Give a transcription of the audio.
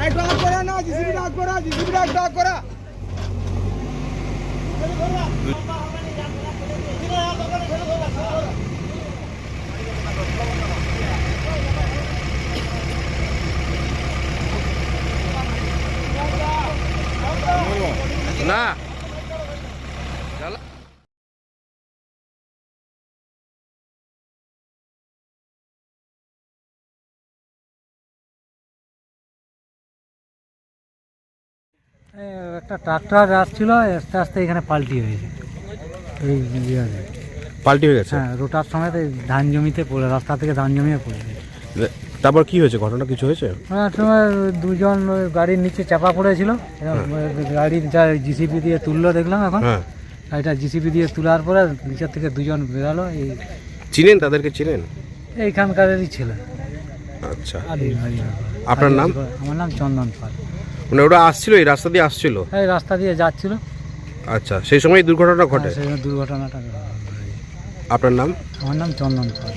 É igual a cora não, desvira a cora, desvira a cora. Não. একটা tractor আসছিল আস্তে আস্তে এখানে পাল্টি হয়েছে পাল্টি হয়ে গেছে? হ্যাঁ রোটার সময় ধান জমিতে পড়ে রাস্তা থেকে ধান জমিয়ে পড়েছে তারপর কি হয়েছে? ঘটনা কিছু হয়েছে? ওনার দুজন গাড়ির নিচে চাপা পড়েছিল। গাড়ির যা জিসিপি দিয়ে তুললো দেখলাম এখন। হ্যাঁ। এটা জিসিপি দিয়ে তোলার পরে নিচের থেকে দুজন বেরালো এই চিনেন? তাদেরকে চিনেন? এইখানকারেরই ছিল। আচ্ছা। আপনার নাম? আমার নাম চন্দন পাল। মানে ওটা আসছিল এই রাস্তা দিয়ে আসছিল? এই রাস্তা দিয়ে যাচ্ছিল। আচ্ছা সেই সময় দুর্ঘটনা ঘটে? সেই দুর্ঘটনাটা আপনার নাম? আমার নাম চন্দন পাল।